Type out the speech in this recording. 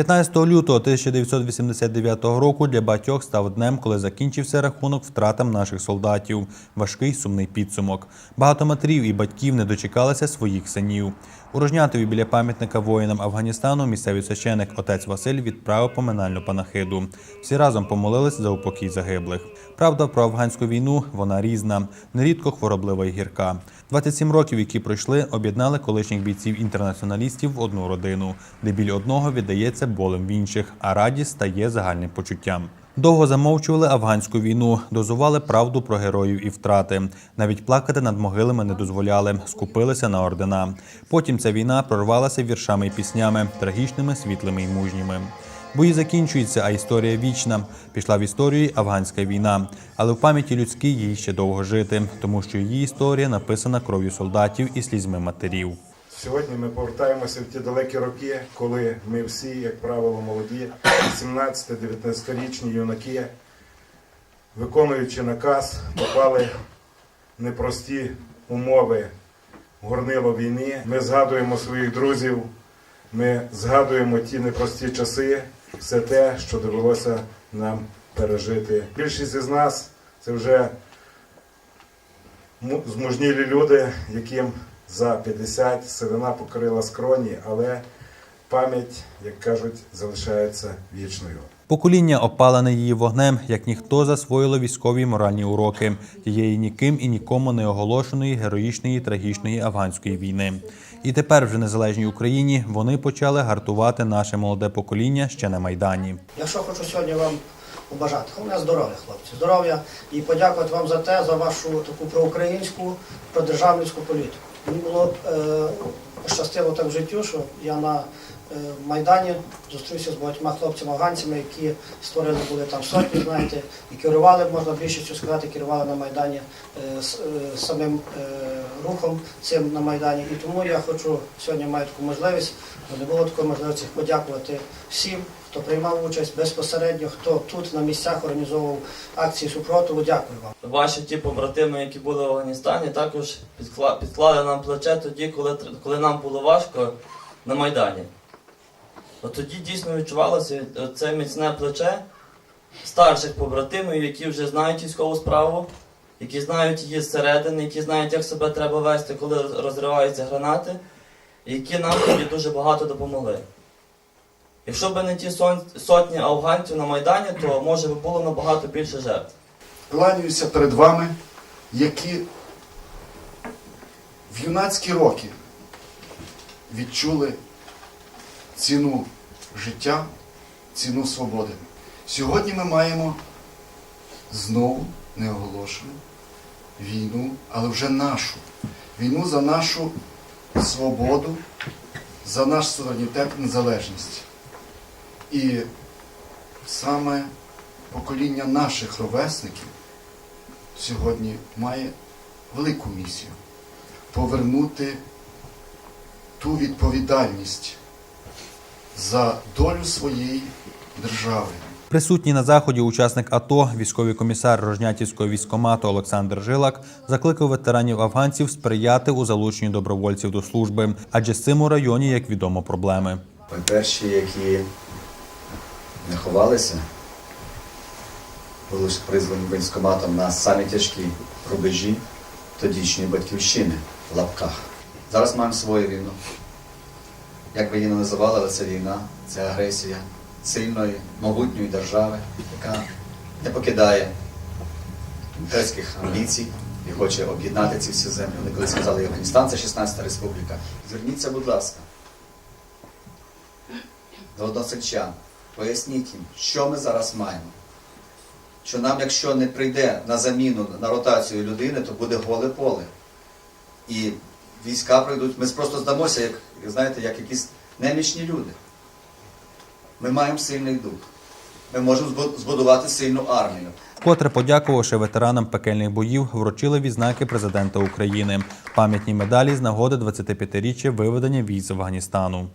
15 лютого 1989 року для батьох став днем, коли закінчився рахунок втратам наших солдатів. Важкий сумний підсумок. Багато матерів і батьків не дочекалися своїх синів. У Рожнятові біля пам'ятника воїнам Афганістану місцевий священик отець Василь відправив поминальну панахиду. Всі разом помолились за упокій загиблих. Правда, про афганську війну вона різна, нерідко хвороблива і гірка. 27 років, які пройшли, об'єднали колишніх бійців-інтернаціоналістів в одну родину, де біль одного віддається болем в інших, а радість стає загальним почуттям. Довго замовчували афганську війну, дозували правду про героїв і втрати. Навіть плакати над могилами не дозволяли, скупилися на ордена. Потім ця війна прорвалася віршами і піснями, трагічними, світлими і мужніми. Бої закінчуються, а історія вічна. Пішла в історію афганська війна, але в пам'яті людській їй ще довго жити, тому що її історія написана кров'ю солдатів і слізьми матерів. Сьогодні ми повертаємося в ті далекі роки, коли ми всі, як правило, молоді, 17-19-річні юнаки, виконуючи наказ, попали в непрості умови горнило війни. Ми згадуємо своїх друзів, ми згадуємо ті непрості часи, все те, що довелося нам пережити. Більшість із нас це вже змужнілі люди, яким за 50 сивина покрила скроні, але пам'ять, як кажуть, залишається вічною. Покоління, опалене її вогнем, як ніхто засвоїло військові моральні уроки тієї ніким і нікому не оголошеної героїчної трагічної афганської війни. І тепер, вже незалежній Україні, вони почали гартувати наше молоде покоління ще на майдані. Я що хочу сьогодні вам побажати? Головне здоров'я, хлопці, здоров'я і подякувати вам за те, за вашу таку проукраїнську, продержавницьку політику. Мені було е, щастило так в життю, що я на е, Майдані зустрівся з багатьма хлопцями-афганцями, які створили були там сотні, знаєте, і керували, можна більшістю сказати, керували на Майдані е, с- е, самим е, рухом цим на Майдані. І тому я хочу сьогодні маю таку можливість, бо не було такої можливості подякувати всім, хто приймав участь безпосередньо, хто тут на місцях організовував акції супротиву. Дякую вам. Ваші ті побратими, які були в Афганістані, також підкла- підклали нам плече тоді, коли, коли нам було важко на Майдані. От тоді дійсно відчувалося це міцне плече старших побратимів, які вже знають військову справу, які знають її зсередини, які знають, як себе треба вести, коли розриваються гранати, і які нам тоді дуже багато допомогли. Якщо б не ті сотні афганців на Майдані, то може би було набагато більше жертв. кланяюся перед вами, які в юнацькі роки відчули ціну життя, ціну свободи. Сьогодні ми маємо знову неоголошену війну, але вже нашу. Війну за нашу свободу, за наш суверенітет і незалежність. І саме покоління наших ровесників сьогодні має велику місію повернути ту відповідальність за долю своєї держави. Присутній на заході учасник АТО, військовий комісар Рожнятівського військомату Олександр Жилак закликав ветеранів афганців сприяти у залученні добровольців до служби, адже з цим у районі, як відомо, проблеми. Ми перші, які не ховалися, були призвані військоматом на самі тяжкі рубежі тодішньої батьківщини в лапках. Зараз маємо свою війну. Як би її не називали, але це війна, це агресія сильної, могутньої держави, яка не покидає імперських амбіцій і хоче об'єднати ці всі землі. Вони коли сказали Афганістан, це 16 республіка. Зверніться, будь ласка, до односельчан, поясніть їм, що ми зараз маємо. Що нам, якщо не прийде на заміну на ротацію людини, то буде голе поле. І війська прийдуть, ми просто здамося, як, знаєте, як якісь немічні люди. Ми маємо сильний дух. Ми можемо збудувати сильну армію. Вкотре подякувавши ветеранам пекельних боїв, вручили відзнаки президента України, пам'ятні медалі з нагоди 25-річчя виведення військ з Афганістану.